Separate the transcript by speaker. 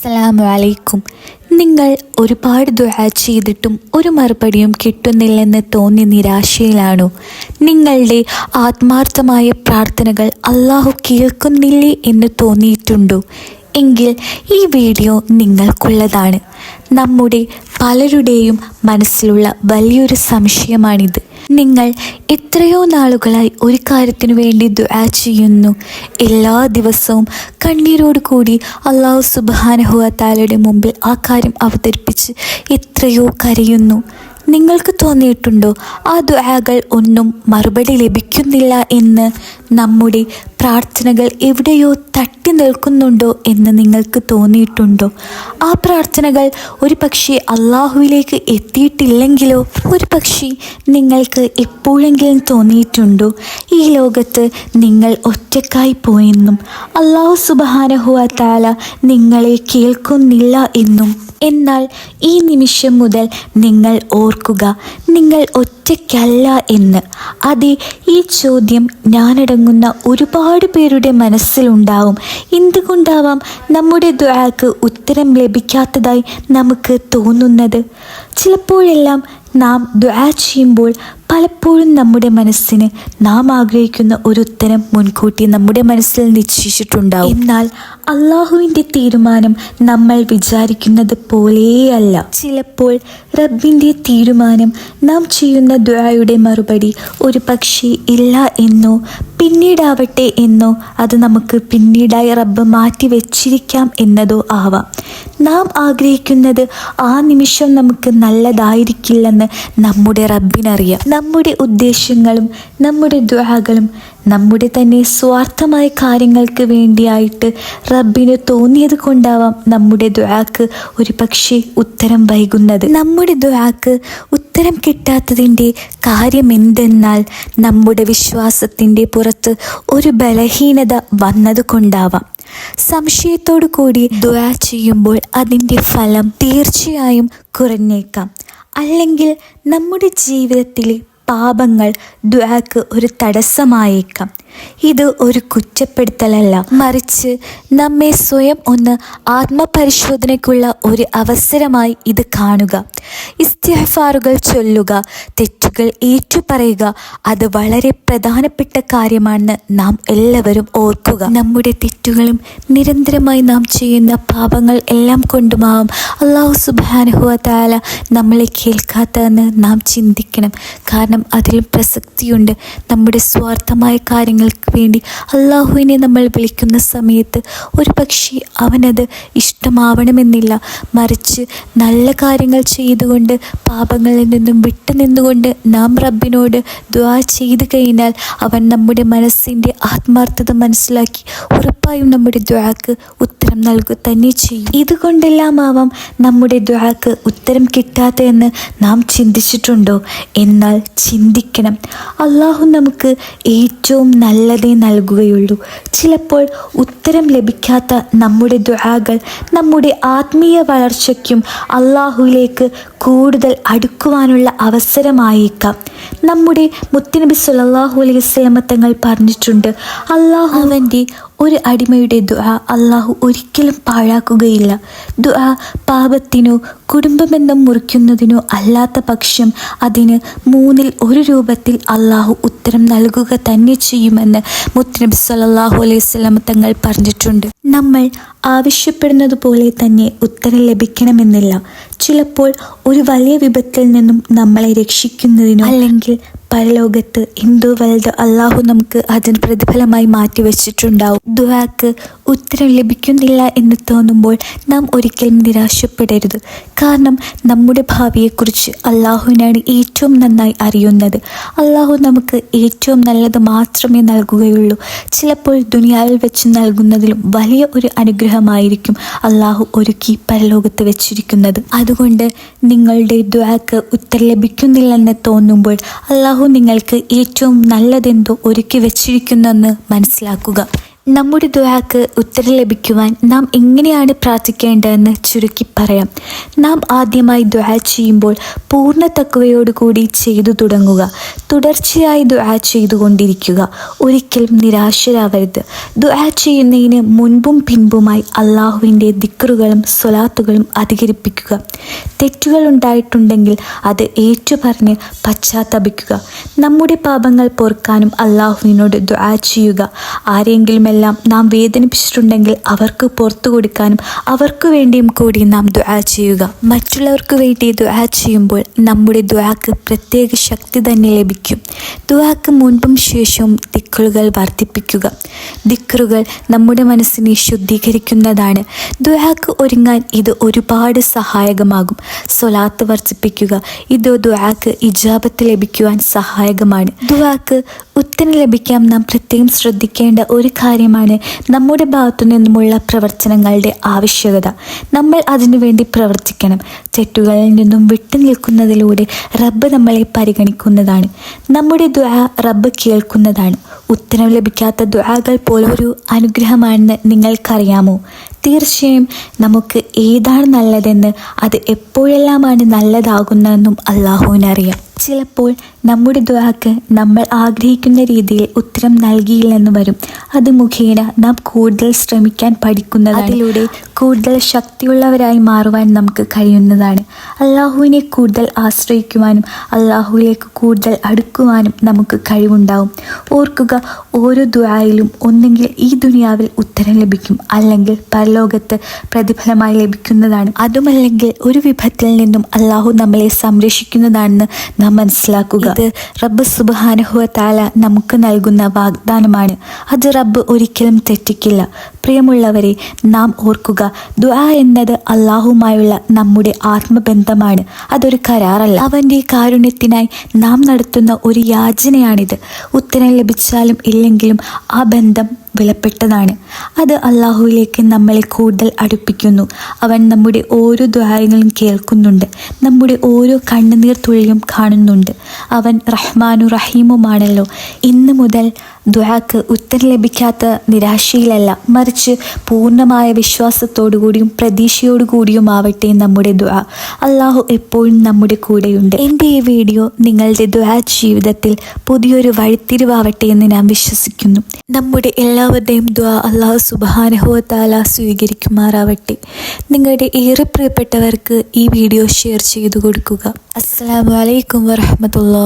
Speaker 1: അസ്സലാമു അലൈക്കും നിങ്ങൾ ഒരുപാട് ദുആ ചെയ്തിട്ടും ഒരു മറുപടിയും കിട്ടുന്നില്ലെന്ന് തോന്നി നിരാശയിലാണോ? നിങ്ങളുടെ ആത്മാർത്ഥമായ പ്രാർത്ഥനകൾ അള്ളാഹു കേൾക്കുന്നില്ലേ എന്ന് തോന്നിയിട്ടുണ്ടോ? എങ്കിൽ ഈ വീഡിയോ നിങ്ങൾക്കുള്ളതാണ്. നമ്മുടെ പലരുടെയും മനസ്സിലുള്ള വലിയൊരു സംശയമാണിത്. നിങ്ങൾ എത്രയോ നാളുകളായി ഒരു കാര്യത്തിനു വേണ്ടി ദുആ ചെയ്യുന്നു. എല്ലാ ദിവസവും കണ്ണീരോട് കൂടി അള്ളാഹു സുബാനഹുഅത്താലയുടെ മുമ്പിൽ ആ കാര്യം അവതരിപ്പിച്ച് എത്രയോ കരയുന്നു. നിങ്ങൾക്ക് തോന്നിയിട്ടുണ്ടോ? ആ ദുആകൾ ഒന്നും മറുപടി ലഭിക്കുന്നില്ല എന്ന് നമ്മുടെ പ്രാർത്ഥനകൾ എവിടെയോ തട്ടി നിൽക്കുന്നുണ്ടോ എന്ന് നിങ്ങൾക്ക് തോന്നിയിട്ടുണ്ടോ? ആ പ്രാർത്ഥനകൾ ഒരു പക്ഷേ അള്ളാഹുവിലേക്ക് എത്തിയിട്ടില്ലെങ്കിലോ? ഒരു പക്ഷേ നിങ്ങൾക്ക് എപ്പോഴെങ്കിലും തോന്നിയിട്ടുണ്ടോ? ഈ ലോകത്ത് നിങ്ങൾ ഒറ്റക്കായി പോയെന്നും അള്ളാഹു സുബഹാനഹുവ താല നിങ്ങളെ കേൾക്കുന്നില്ല എന്നും എന്നാൽ ഈ നിമിഷം മുതൽ നിങ്ങൾ ഓർക്കുക നിങ്ങൾ ഒറ്റയ്ക്കല്ല എന്ന്. അതെ ഈ ചോദ്യം ഞാനടങ്ങുന്ന ഒരുപാട് പേരുടെ മനസ്സിലുണ്ടാവും എന്തുകൊണ്ടാവാം നമ്മുടെ ദ്വാക്ക് ഉത്തരം ലഭിക്കാത്തതായി നമുക്ക് തോന്നുന്നത്? ചിലപ്പോഴെല്ലാം നാം ദ്വാ ചെയ്യുമ്പോൾ പലപ്പോഴും നമ്മുടെ മനസ്സിന് നാം ആഗ്രഹിക്കുന്ന ഒരു ഉത്തരം മുൻകൂട്ടി നമ്മുടെ മനസ്സിൽ നിശ്ചയിച്ചിട്ടുണ്ടാവും. എന്നാൽ അള്ളാഹുവിന്റെ തീരുമാനം നമ്മൾ വിചാരിക്കുന്നത് പോലെയല്ല. ചിലപ്പോൾ റബ്ബിന്റെ തീരുമാനം നാം ചെയ്യുന്ന ദ്വായുടെ മറുപടി ഒരു പക്ഷേ ഇല്ല എന്നോ പിന്നീടാവട്ടെ എന്നോ അത് നമുക്ക് പിന്നീടായി റബ്ബ് മാറ്റി വെച്ചിരിക്കാം എന്നതോ ആവാം. നാം ആഗ്രഹിക്കുന്നത് ആ നിമിഷം നമുക്ക് നല്ലതായിരിക്കില്ലെന്ന് നമ്മുടെ റബ്ബിനറിയാം. നമ്മുടെ ഉദ്ദേശങ്ങളും നമ്മുടെ ദ്വാഹകളും നമ്മുടെ തന്നെ സ്വാർത്ഥമായ കാര്യങ്ങൾക്ക് വേണ്ടിയായിട്ട് റബ്ബിന് തോന്നിയത് കൊണ്ടാവാം നമ്മുടെ ദ്വാക്ക് ഒരു പക്ഷേ ഉത്തരം വൈകുന്നത്. നമ്മുടെ ദ്വാക്ക് ഉത്തരം കിട്ടാത്തതിന്റെ കാര്യം എന്തെന്നാൽ നമ്മുടെ വിശ്വാസത്തിന്റെ പുറത്ത് ഒരു ബലഹീനത വന്നതുകൊണ്ടാവാം സംശയത്തോടു കൂടി ദുആ ചെയ്യുമ്പോൾ അതിന്റെ ഫലം തീർച്ചയായും കുറഞ്ഞേക്കാം. അല്ലെങ്കിൽ നമ്മുടെ ജീവിതത്തിലെ പാപങ്ങൾ ദ്വാക്ക് ഒരു തടസ്സമായേക്കാം. ഇത് ഒരു കുറ്റപ്പെടുത്തലല്ല. മറിച്ച് നമ്മെ സ്വയം ഒന്ന് ആത്മപരിശോധനയ്ക്കുള്ള ഒരു അവസരമായി ഇത് കാണുക. ഇസ്തിഹഫാറുകൾ ചൊല്ലുക തെറ്റുകൾ ഏറ്റുപറയുക അത് വളരെ പ്രധാനപ്പെട്ട കാര്യമാണെന്ന് നാം എല്ലാവരും ഓർക്കുക. നമ്മുടെ തെറ്റുകളും നിരന്തരമായി നാം ചെയ്യുന്ന പാപങ്ങൾ എല്ലാം കൊണ്ടുമാവും. അള്ളാഹു സുബാനുഹുവ താല നമ്മളെ കേൾക്കാത്തതെന്ന് നാം ചിന്തിക്കണം. കാരണം അതിലും പ്രസക്തിയുണ്ട്. നമ്മുടെ സ്വാർത്ഥമായ കാര്യങ്ങൾക്ക് വേണ്ടി അള്ളാഹുവിനെ നമ്മൾ വിളിക്കുന്ന സമയത്ത് ഒരു പക്ഷേ അവനത് ഇഷ്ടമാവണമെന്നില്ല. മറിച്ച് നല്ല കാര്യങ്ങൾ ചെയ്തുകൊണ്ട് പാപങ്ങളിൽ നിന്നും വിട്ടു നിന്നുകൊണ്ട് നാം റബ്ബിനോട് ദ്വാ ചെയ്തു കഴിഞ്ഞാൽ അവൻ നമ്മുടെ മനസ്സിന്റെ ആത്മാർത്ഥത മനസ്സിലാക്കി ഉറപ്പായും നമ്മുടെ ദ്വാക്ക് ഉത്തരം നൽകുക തന്നെ ചെയ്യും. ഇതുകൊണ്ടെല്ലാം ആവാം നമ്മുടെ ദ്വാക്ക് ഉത്തരം കിട്ടാത്തതെന്ന് നാം ചിന്തിച്ചിട്ടുണ്ടോ? എന്നാൽ ചിന്തിക്കണം. അള്ളാഹു നമുക്ക് ഏറ്റവും നല്ലതേ നൽകുകയുള്ളൂ. ചിലപ്പോൾ ഉത്തരം ലഭിക്കാത്ത നമ്മുടെ ദ്വാകൾ നമ്മുടെ ആത്മീയ വളർച്ചയ്ക്കും അള്ളാഹുവിലേക്ക് കൂടുതൽ അടുക്കുവാനുള്ള അവസരമായേക്കാം. നമ്മുടെ മുത്തനബി സല്ലല്ലാഹു അലൈഹി സ്വലമത്തങ്ങൾ തങ്ങൾ പറഞ്ഞിട്ടുണ്ട് അള്ളാഹു അവന്റെ ഒരു അടിമയുടെ ദുആ അള്ളാഹു ഒരിക്കലും പാഴാക്കുകയില്ല. ദുആ പാപത്തിനോ കുടുംബബന്ധം മുറിക്കുന്നതിനോ അല്ലാത്ത പക്ഷം അതിന് മൂന്നിൽ ഒരു രൂപത്തിൽ അള്ളാഹു ഉത്തരം നൽകുക തന്നെ ചെയ്യുമെന്ന് മുത്തനബി സല്ലല്ലാഹു അലൈഹി വസല്ലമ തങ്ങൾ പറഞ്ഞിട്ടുണ്ട്. നമ്മൾ ആവശ്യപ്പെടുന്നത് പോലെ തന്നെ ഉത്തരം ലഭിക്കണമെന്നില്ല. ചിലപ്പോൾ ഒരു വലിയ വിപത്തിൽ നിന്നും നമ്മളെ രക്ഷിക്കുന്നതിനോ അല്ലെങ്കിൽ പരലോകത്ത് എന്തോ വലുത് അള്ളാഹു നമുക്ക് അതിന് പ്രതിഫലമായി മാറ്റി വെച്ചിട്ടുണ്ടാവും ദുആക്ക് ഉത്തരം ലഭിക്കുന്നില്ല എന്ന് തോന്നുമ്പോൾ നാം ഒരിക്കലും നിരാശപ്പെടരുത്. കാരണം നമ്മുടെ ഭാവിയെക്കുറിച്ച് അള്ളാഹുവിനാണ് ഏറ്റവും നന്നായി അറിയുന്നത്. അള്ളാഹു നമുക്ക് ഏറ്റവും നല്ലത് മാത്രമേ നൽകുകയുള്ളൂ. ചിലപ്പോൾ ദുനിയാവിൽ വെച്ച് നൽകുന്നതിലും വലിയ ഒരു അനുഗ്രഹമായിരിക്കും അള്ളാഹു ഒരുക്കി പരലോകത്ത് വെച്ചിരിക്കുന്നത്. അതുകൊണ്ട് നിങ്ങളുടെ ദ്വാക്ക് ഉത്തരം ലഭിക്കുന്നില്ലെന്ന് തോന്നുമ്പോൾ അള്ളാഹു നിങ്ങൾക്ക് ഏറ്റവും നല്ലതെന്തോ ഒരുക്കി വെച്ചിരിക്കുന്നെന്ന് മനസ്സിലാക്കുക. നമ്മുടെ ദുആക്ക് ഉത്തരം ലഭിക്കുവാൻ നാം എങ്ങനെയാണ് പ്രാർത്ഥിക്കേണ്ടതെന്ന് ചുരുക്കി പറയാം. നാം ആദ്യമായി ദുആ ചെയ്യുമ്പോൾ പൂർണ തക്കവയോടുകൂടി ചെയ്തു തുടങ്ങുക. തുടർച്ചയായി ദുആ ചെയ്തുകൊണ്ടിരിക്കുക. ഒരിക്കലും നിരാശരാവരുത്. ദുആ ചെയ്യുന്നതിന് മുൻപും പിൻപുമായി അള്ളാഹുവിന്റെ ദിക്കറുകളും സ്വലാത്തുകളും അധികരിപ്പിക്കുക. തെറ്റുകൾ ഉണ്ടായിട്ടുണ്ടെങ്കിൽ അത് ഏറ്റുപറഞ്ഞ് പശ്ചാത്തപിക്കുക. നമ്മുടെ പാപങ്ങൾ പൊറുക്കാനും അള്ളാഹുവിനോട് ദുആ ചെയ്യുക. ആരെങ്കിലുമെല്ലാം നാം വേദനിപ്പിച്ചിട്ടുണ്ടെങ്കിൽ അവർക്ക് പുറത്തു കൊടുക്കാനും അവർക്ക് വേണ്ടിയും കൂടി നാം ദുആ ചെയ്യുക. മറ്റുള്ളവർക്ക് വേണ്ടി ദുആ ചെയ്യുമ്പോൾ നമ്മുടെ ദുആക്ക് പ്രത്യേക ശക്തി തന്നെ ലഭിക്കും. ദുആക്ക് മുൻപും ശേഷവും ദിക്റുകൾ വർദ്ധിപ്പിക്കുക. ദിക്കറുകൾ നമ്മുടെ മനസ്സിനെ ശുദ്ധീകരിക്കുന്നതാണ്. ദുആക്ക് ഒരുങ്ങാൻ ഇത് ഒരുപാട് സഹായകമാകും. സ്വലാത്ത് വർദ്ധിപ്പിക്കുക. ഇത് ദുആക്ക് ഇജാബത്ത് ലഭിക്കുവാൻ സഹായകമാണ്. ദുആക്ക് ഉത്തരം ലഭിക്കാൻ നാം പ്രത്യേകം ശ്രദ്ധിക്കേണ്ട ഒരു കാര്യമാണ് നമ്മുടെ ഭാഗത്തു നിന്നുമുള്ള പ്രവർത്തനങ്ങളുടെ ആവശ്യകത. നമ്മൾ അതിനുവേണ്ടി പ്രവർത്തിക്കണം. തെറ്റുകളിൽ നിന്നും വിട്ടുനിൽക്കുന്നതിലൂടെ റബ്ബ് നമ്മളെ പരിഗണിക്കുന്നതാണ്. നമ്മുടെ ദുആ റബ്ബ് കേൾക്കുന്നതാണ്. ഉത്തരം ലഭിക്കാത്ത ദുആകൾ പോലൊരു അനുഗ്രഹമാണെന്ന് നിങ്ങൾക്കറിയാമോ? തീർച്ചയായും നമുക്ക് ഏതാണ് നല്ലതെന്ന് അത് എപ്പോഴെല്ലാമാണ് നല്ലതാകുന്നതെന്നും അള്ളാഹുവിനറിയാം. ചിലപ്പോൾ നമ്മുടെ ദ്വാക്ക് നമ്മൾ ആഗ്രഹിക്കുന്ന രീതിയിൽ ഉത്തരം നൽകിയില്ലെന്ന് വരും. അത് മുഖേന നാം കൂടുതൽ ശ്രമിക്കാൻ പഠിക്കുന്നത് അതിലൂടെ കൂടുതൽ ശക്തിയുള്ളവരായി മാറുവാൻ നമുക്ക് കഴിയുന്നതാണ്. അള്ളാഹുവിനെ കൂടുതൽ ആശ്രയിക്കുവാനും അള്ളാഹുവിലേക്ക് കൂടുതൽ അടുക്കുവാനും നമുക്ക് കഴിവുണ്ടാവും. ഓർക്കുക ഓരോ ദുരായിലും ഒന്നെങ്കിൽ ഈ ദുനിയാവിൽ ഉത്തരം ലഭിക്കും അല്ലെങ്കിൽ പരലോകത്ത് പ്രതിഫലമായി ലഭിക്കുന്നതാണ്. അതുമല്ലെങ്കിൽ ഒരു വിഭത്തിൽ നിന്നും അള്ളാഹു നമ്മളെ സംരക്ഷിക്കുന്നതാണെന്ന് നാം മനസ്സിലാക്കുക. ഇത് റബ്ബ് സുബാനഹുവ താല നമുക്ക് നൽകുന്ന വാഗ്ദാനമാണ്. അത് റബ്ബ് ഒരിക്കലും തെറ്റിക്കില്ല. പ്രിയമുള്ളവരെ നാം ഓർക്കുക ദുആ എന്നത് അള്ളാഹുമായുള്ള നമ്മുടെ ആത്മബന്ധമാണ്. അതൊരു കരാറല്ല. അവന്റെ കാരുണ്യത്തിനായി നാം നടത്തുന്ന ഒരു യാചനയാണിത്. ഉത്തരം ലഭിച്ചാലും ഇല്ലെങ്കിലും ആ ബന്ധം വിലപ്പെട്ടതാണ്. അത് അള്ളാഹുവിലേക്ക് നമ്മളെ കൂടുതൽ അടുപ്പിക്കുന്നു. അവൻ നമ്മുടെ ഓരോ ദ്വാരങ്ങളും കേൾക്കുന്നുണ്ട്. നമ്മുടെ ഓരോ കണ്ണുനീർ തുള്ളിയും കാണുന്നുണ്ട്. അവൻ റഹ്മാനു റഹീമുമാണല്ലോ ഇന്ന് മുതൽ ദ്വാക്ക് ഉത്തരം ലഭിക്കാത്ത നിരാശയിലല്ല. മറിച്ച് പൂർണമായ വിശ്വാസത്തോടുകൂടിയും പ്രതീക്ഷയോടുകൂടിയും ആവട്ടെ നമ്മുടെ ദുഹ അള്ളാഹു എപ്പോഴും നമ്മുടെ കൂടെയുണ്ട്. എന്റെ ഈ വീഡിയോ നിങ്ങളുടെ ദ്വാ ജീവിതത്തിൽ പുതിയൊരു വഴിത്തിരിവാവട്ടെ എന്ന് ഞാൻ വിശ്വസിക്കുന്നു. നമ്മുടെ എല്ലാവരുടെയും ദ്വാ അള്ളാഹു സുബാനഹുവത്താല സ്വീകരിക്കുമാറാവട്ടെ. നിങ്ങളുടെ ഏറെ പ്രിയപ്പെട്ടവർക്ക് ഈ വീഡിയോ ഷെയർ ചെയ്തു കൊടുക്കുക. അസ്സാം വലൈക്കും വറഹമത്തുള്ള